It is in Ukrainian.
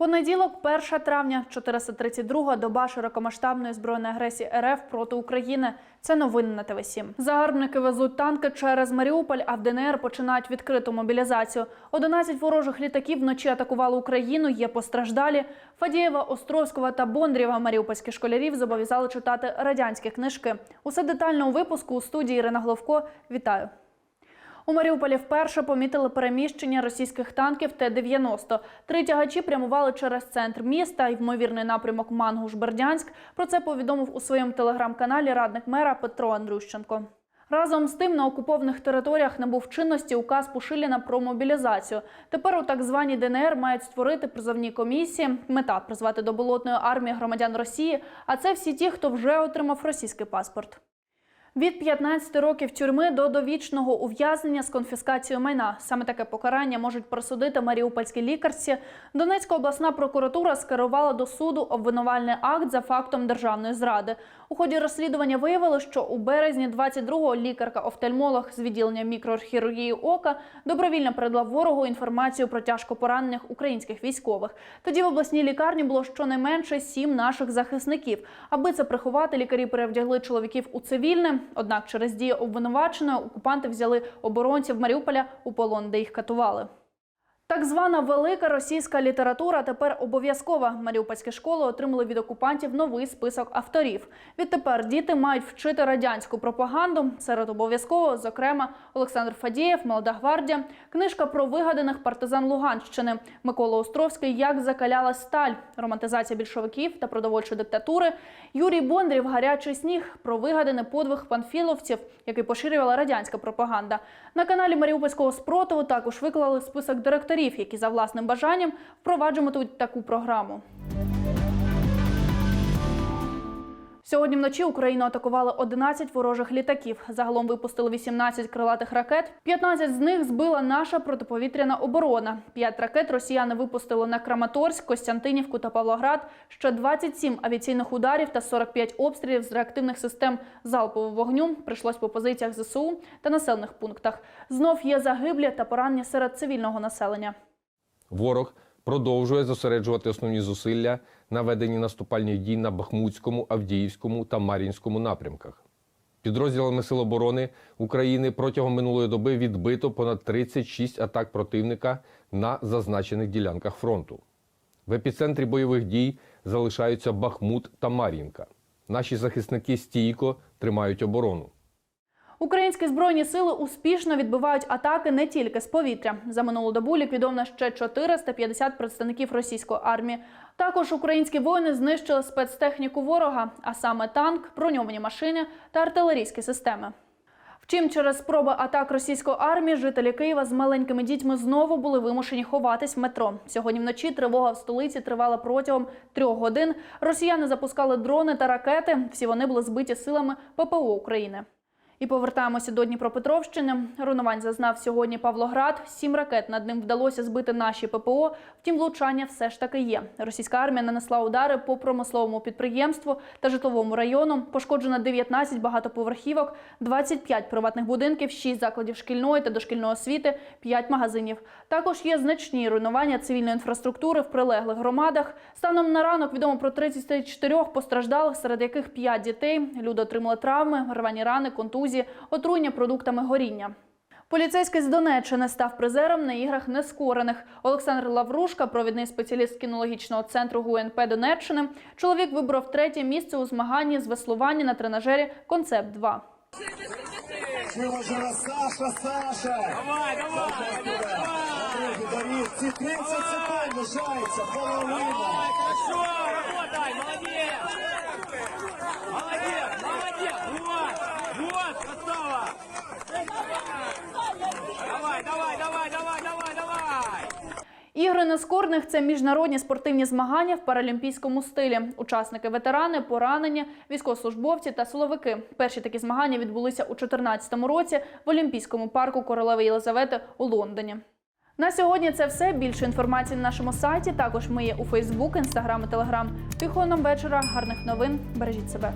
Понеділок, 1 травня, 432 доба широкомасштабної збройної агресії РФ проти України. Це новини на ТВ 7 Загарбники везуть танки через Маріуполь, а в ДНР починають відкриту мобілізацію. 11 ворожих літаків вночі атакували Україну. Є постраждалі. Фадієва, Островського та Бондрєва маріупольських школярів зобов'язали читати радянські книжки. Усе детально у випуску у студії Ірина Головко. Вітаю. У Маріуполі вперше помітили переміщення російських танків Т-90. Три тягачі прямували через центр міста і ймовірний напрямок Мангуш-Бердянськ. Про це повідомив у своєму телеграм-каналі радник мера Петро Андрющенко. Разом з тим на окупованих територіях набув чинності указ Пушиліна про мобілізацію. Тепер у так званій ДНР мають створити призовні комісії. Мета призвати до болотної армії громадян Росії. А це всі ті, хто вже отримав російський паспорт. Від 15 років тюрми до довічного ув'язнення з конфіскацією майна. Саме таке покарання можуть присудити маріупольські лікарці. Донецька обласна прокуратура скерувала до суду обвинувальний акт за фактом державної зради. У ході розслідування виявили, що у березні 22-го лікарка-офтальмолог з відділення мікрохірургії ока добровільно передала ворогу інформацію про тяжко поранених українських військових. Тоді в обласній лікарні було щонайменше сім наших захисників. Аби це приховати, лікарі перевдягли чоловіків у цивільне. Однак через дії обвинуваченої окупанти взяли оборонців Маріуполя у полон, де їх катували. Так звана велика російська література тепер обов'язкова. Маріупольські школи отримали від окупантів новий список авторів. Відтепер діти мають вчити радянську пропаганду. Серед обов'язкового, зокрема, Олександр Фадієв, Молода гвардія, книжка про вигаданих партизан Луганщини, Микола Островський Як закаляла сталь, романтизація більшовиків та продовольчої диктатури, Юрій Бондрів Гарячий сніг про вигаданий подвиг панфіловців, який поширювала радянська пропаганда. На каналі Маріупольського спротиву також виклали список директорів, які за власним бажанням впроваджуватимуть таку програму. Сьогодні вночі Україну атакували 11 ворожих літаків. Загалом випустили 18 крилатих ракет. 15 з них збила наша протиповітряна оборона. 5 ракет росіяни випустили на Краматорськ, Костянтинівку та Павлоград. Ще 27 авіаційних ударів та 45 обстрілів з реактивних систем залпового вогню прийшлось по позиціях ЗСУ та населених пунктах. Знов є загиблі та поранені серед цивільного населення. Ворог продовжує зосереджувати основні зусилля на веденні наступальних дій на Бахмутському, Авдіївському та Мар'їнському напрямках. Підрозділами Сил оборони України протягом минулої доби відбито понад 36 атак противника на зазначених ділянках фронту. В епіцентрі бойових дій залишаються Бахмут та Мар'їнка. Наші захисники стійко тримають оборону. Українські збройні сили успішно відбивають атаки не тільки з повітря. За минулу добу ліквідовано ще 450 представників російської армії. Також українські воїни знищили спецтехніку ворога, а саме танк, броньовані машини та артилерійські системи. Втім, через спроби атак російської армії жителі Києва з маленькими дітьми знову були вимушені ховатись в метро. Сьогодні вночі тривога в столиці тривала протягом трьох годин. Росіяни запускали дрони та ракети. Всі вони були збиті силами ППО України. І повертаємося до Дніпропетровщини. Руйнувань зазнав сьогодні Павлоград. Сім ракет над ним вдалося збити наші ППО. Втім, влучання все ж таки є. Російська армія нанесла удари по промисловому підприємству та житловому району. Пошкоджено 19 багатоповерхівок, 25 приватних будинків, 6 закладів шкільної та дошкільної освіти, 5 магазинів. Також є значні руйнування цивільної інфраструктури в прилеглих громадах. Станом на ранок відомо про 34 постраждалих, серед яких 5 дітей. Люди отримали травми, рвані рани, контузії, отруєння продуктами горіння. Поліцейський з Донеччини став призером на іграх нескорених. Олександр Лаврушка, провідний спеціаліст кінологічного центру ГУНП Донеччини. Чоловік вибрав третє місце у змаганні з веслування на тренажері Концепт 2 Саша, Саша! Давай, давай! Давид, Давид, ці 30 секунд лишається, половина! Давай, хорошо! Работай, молодец! Молодец, молодец! Вот, вот, красава! Давай, давай, давай, давай, давай, давай! Ігри нескорних це міжнародні спортивні змагання в паралімпійському стилі. Учасники ветерани, поранені, військовослужбовці та силовики. Перші такі змагання відбулися у 2014 році в Олімпійському парку королеви Єлизавети у Лондоні. На сьогодні це все. Більше інформації на нашому сайті. Також ми є у Фейсбук, Інстаграм і Телеграм. Тихого нам вечора, гарних новин. Бережіть себе.